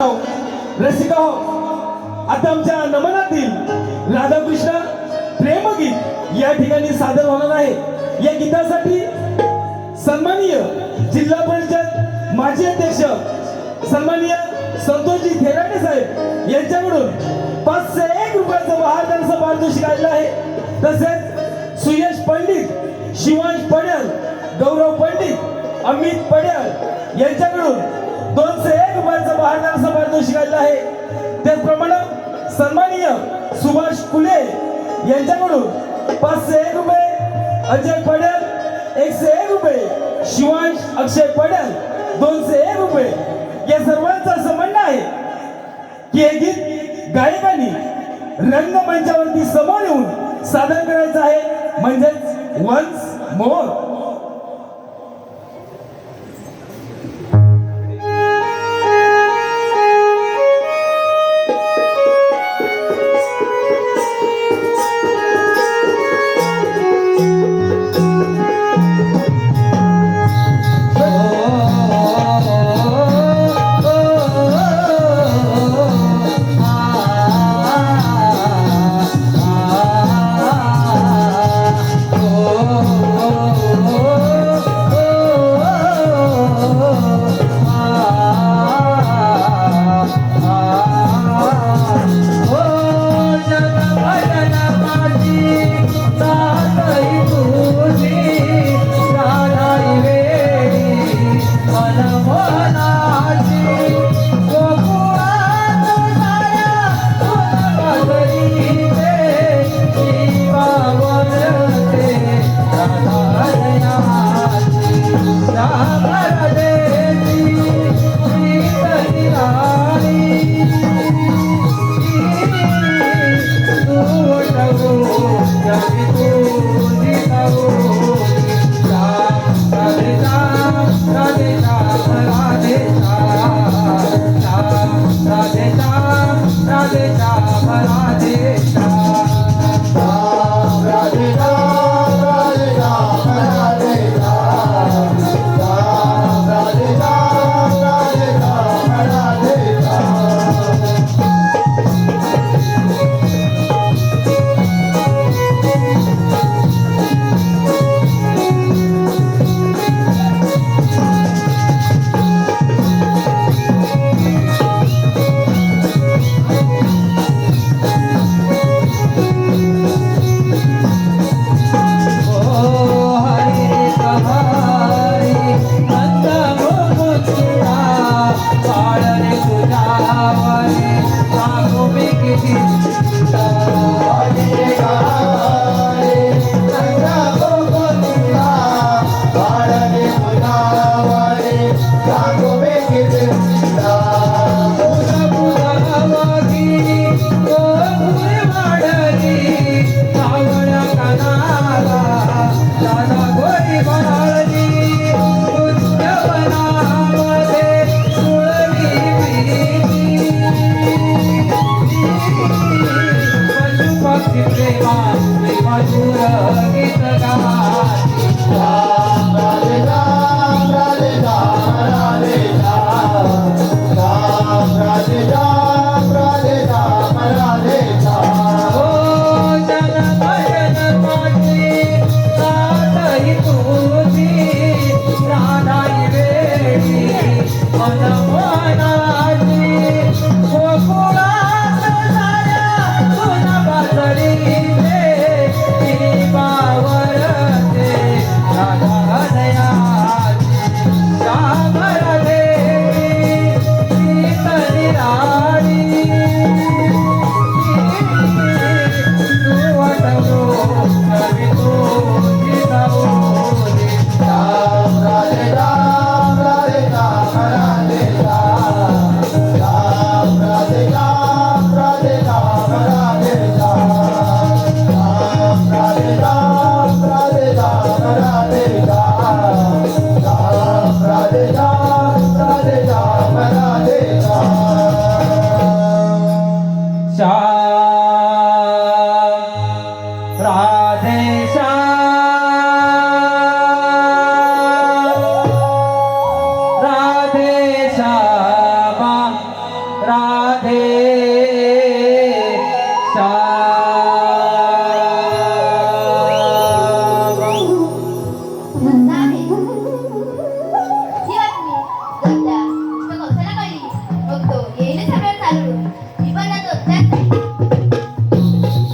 रसिका हो आता आमच्या नमनातील राधाकृष्ण प्रेमगीत या ठिकाणी सादर होणार आहे. या गीतासाठी सन्माननीय जिल्हा परिषद माजी अध्यक्ष सन्माननीय संतोषजी थेराटे साहेब यांच्याकडून पाचशे एक रुपयाचं महाराजांचं पारितोषिक आलेलं आहे. तसेच सुयश पंडित शिवांश पड्याल गौरव पंडित अमित पड्याल यांच्याकडून दोनशे एक रुपयाचं महाराजांचं पारितोषिक आलेलं आहे. त्याचप्रमाणे सन्माननीय सुभाष फुले यांच्याकडून पाचशे एक रुपये अजय पडेल एकशे एक रुपये शिवांश अक्षय पडेल दोनशे एक रुपये. या सर्वांचं असं म्हणणं आहे की हे गीत गायकांनी रंगमंचावरती समोर येऊन सादर करायचं आहे. म्हणजेच वन्स मोर देवा राधे राधेशा राधेशा राधे